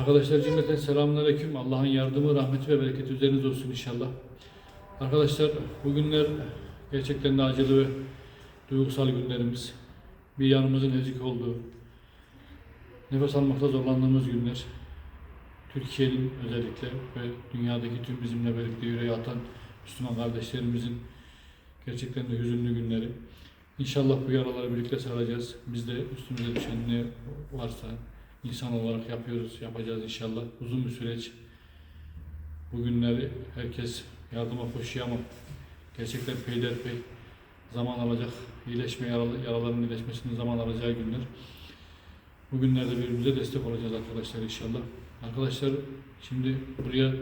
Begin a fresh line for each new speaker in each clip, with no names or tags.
Arkadaşlar cümleten selamünaleyküm. Allah'ın yardımı, rahmeti ve bereketi üzerinize olsun inşallah. Arkadaşlar bugünler gerçekten de acılı ve duygusal günlerimiz. Bir yanımızın ezik olduğu, nefes almakta zorlandığımız günler. Türkiye'nin özellikle ve dünyadaki tüm bizimle birlikte yüreği atan Müslüman kardeşlerimizin gerçekten de hüzünlü günleri. İnşallah bu yaraları birlikte saracağız. Biz de üstümüze düşen ne varsa insan olarak yapıyoruz, yapacağız inşallah. Uzun bir süreç. Bu günleri herkes yardıma koşuyor ama gerçekten peyderpey zaman alacak. İyileşme yaralı, yaraların iyileşmesinin zaman alacağı günler. Bu günlerde birbirimize destek olacağız arkadaşlar inşallah. Arkadaşlar şimdi buraya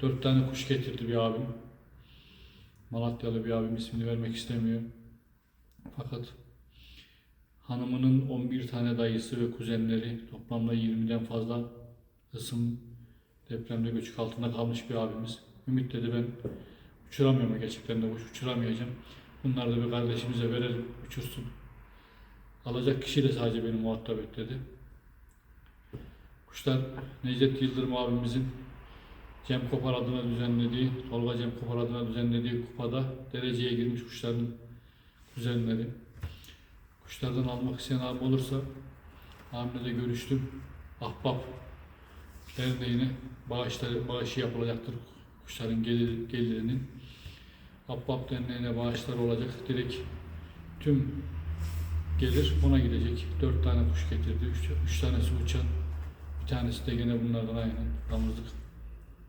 dört tane kuş getirdi bir abim. Malatyalı bir abim ismini vermek istemiyor. Fakat hanımının 11 tane dayısı ve kuzenleri toplamda 20'den fazla ısım depremde göçük altında kalmış bir abimiz. Ümit dedi ben uçuramıyorum gerçekten de uçuramayacağım. Bunları da bir kardeşimize verelim uçursun. Alacak kişi de sadece beni muhatap et dedi. Kuşlar Necdet Yıldırım abimizin Cem Kopar adına düzenlediği, Tolga Cem Kopar adına düzenlediği kupada dereceye girmiş kuşların kuzenleri. Kuşlardan almak isteyen abi olursa abimle de görüştüm. Ahbap Derneği'ne bağışları, bağışı yapılacaktır kuşların gelir, gelirinin. Ahbap Derneği'ne bağışlar olacak. Direkt tüm gelir ona gidecek. Dört tane kuş getirdi. Üç, üç tanesi uçan. Bir tanesi de gene bunlardan aynı. Damızlık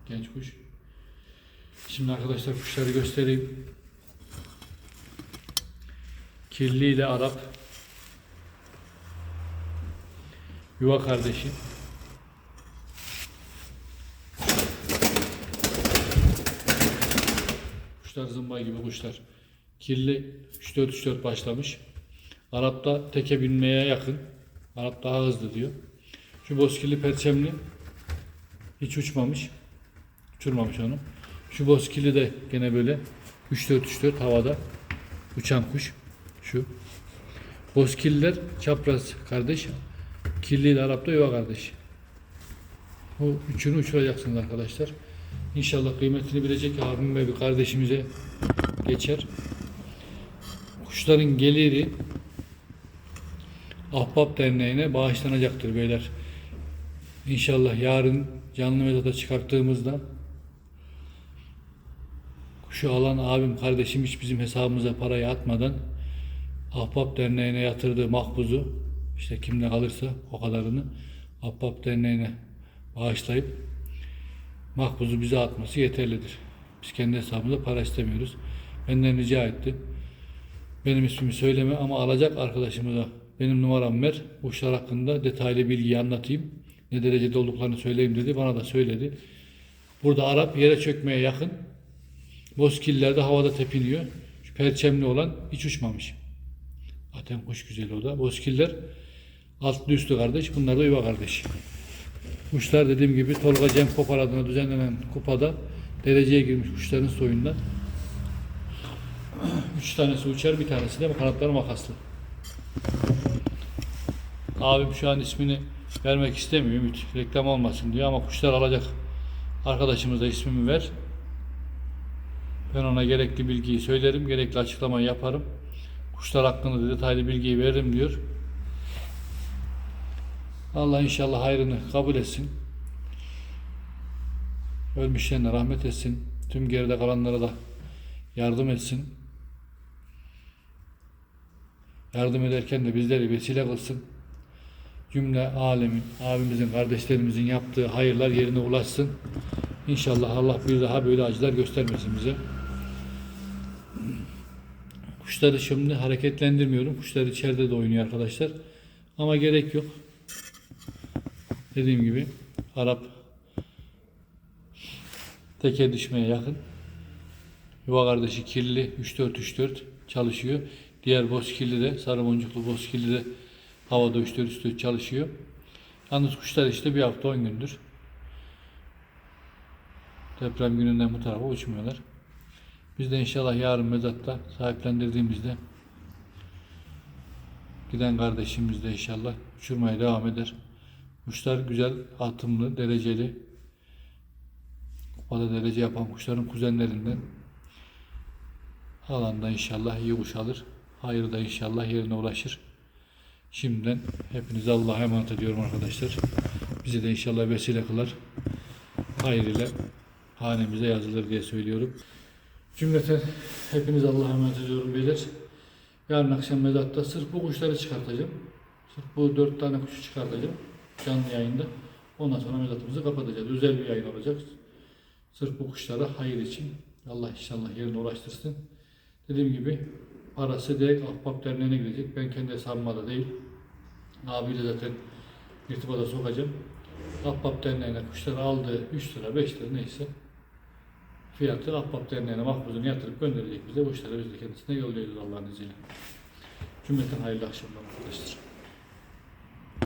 genç kuş. Şimdi arkadaşlar kuşları göstereyim. Kirli ile Arap. Yuva kardeşi. Kuşlar zımba gibi kuşlar. Kirli 3-4-3-4 başlamış. Arap'ta teke binmeye yakın. Arap daha hızlı diyor. Şu bozkirli perçemli hiç uçmamış. Uçurmamış onu. Şu bozkirli de gene böyle 3-4-3-4 havada uçan kuş. Şu. Bozkirliler çapraz kardeş. Kirli ile Arap da yuva kardeş. Bu üçünü uçuracaksınız arkadaşlar. İnşallah kıymetini bilecek abim ve bir kardeşimize geçer. Kuşların geliri Ahbap Derneği'ne bağışlanacaktır beyler. İnşallah yarın canlı mezata çıkarttığımızda kuşu alan abim kardeşim hiç bizim hesabımıza parayı atmadan Ahbap Derneği'ne yatırdığı makbuzu işte kimde kalırsa o kadarını Ahbap Derneği'ne bağışlayıp makbuzu bize atması yeterlidir. Biz kendi hesabımıza para istemiyoruz. Benden rica etti. Benim ismimi söyleme ama alacak arkadaşımıza benim numaram ver. Kuşlar hakkında detaylı bilgiyi anlatayım. Ne derecede olduklarını söyleyeyim dedi. Bana da söyledi. Burada Arap yere çökmeye yakın. Bozkiller de havada tepiniyor. Şu perçemli olan hiç uçmamış. Zaten kuş güzeli o da. Bozkiller altlı üstü kardeş. Bunlar da yuva kardeş. Kuşlar dediğim gibi Tolga Cem Kopar adına düzenlenen kupada dereceye girmiş kuşların soyundan. Üç tanesi uçar, bir tanesi de kanatları makaslı. Abim şu an ismini vermek istemiyor Ümit. Reklam olmasın diyor ama kuşlar alacak. Arkadaşımıza ismimi ver. Ben ona gerekli bilgiyi söylerim, gerekli açıklamayı yaparım. Kuşlar hakkında da detaylı bilgiyi veririm diyor. Allah inşallah hayrını kabul etsin. Ölmüşlerine rahmet etsin. Tüm geride kalanlara da yardım etsin. Yardım ederken de bizleri vesile kılsın. Cümle alemin, abimizin, kardeşlerimizin yaptığı hayırlar yerine ulaşsın. İnşallah Allah bir daha böyle acılar göstermesin bize. Kuşları şimdi hareketlendirmiyorum. Kuşlar içeride de oynuyor arkadaşlar. Ama gerek yok. Dediğim gibi Arap teke düşmeye yakın. Yuva kardeşi kirli 3-4-3-4 çalışıyor. Diğer bozkirli de sarı boncuklu bozkirli de havada 3-4-3-4 çalışıyor. Yalnız kuşlar işte bir hafta 10 gündür. Deprem gününden bu tarafa uçmuyorlar. Biz de inşallah yarın mezatta sahiplendirdiğimizde giden kardeşimiz de inşallah uçurmaya devam eder. Kuşlar güzel, atımlı, dereceli. Kupada derece yapan kuşların kuzenlerinden. Alanda inşallah iyi kuş alır. Hayır da inşallah yerine ulaşır. Şimdiden hepinize Allah'a emanet ediyorum arkadaşlar. Bizi de inşallah vesile kılar. Hayır ile hanemize yazılır diye söylüyorum. Cümleten hepiniz Allah'a emanet ediyorum beyler. Yarın akşam mezatta sırf bu kuşları çıkartacağım. Sırf bu dört tane kuşu çıkartacağım. Canlı yayında. Ondan sonra mezatımızı kapatacağız. Özel bir yayın olacak. Sırf bu kuşlara hayır için. Allah inşallah yerine ulaştırsın. Dediğim gibi parası direkt Ahbap Derneği'ne gidecek. Ben kendi hesabıma da değil. Abiyle zaten irtibata sokacağım. Ahbap Derneği'ne kuşları aldığı 3 lira 5 lira neyse fiyatı Ahbap Derneği'ne mahpuzunu yatırıp gönderecek bize. Bu işleri biz de kendisine yollayacağız Allah'ın izniyle. Cümleten hayırlı akşamlar arkadaşlar.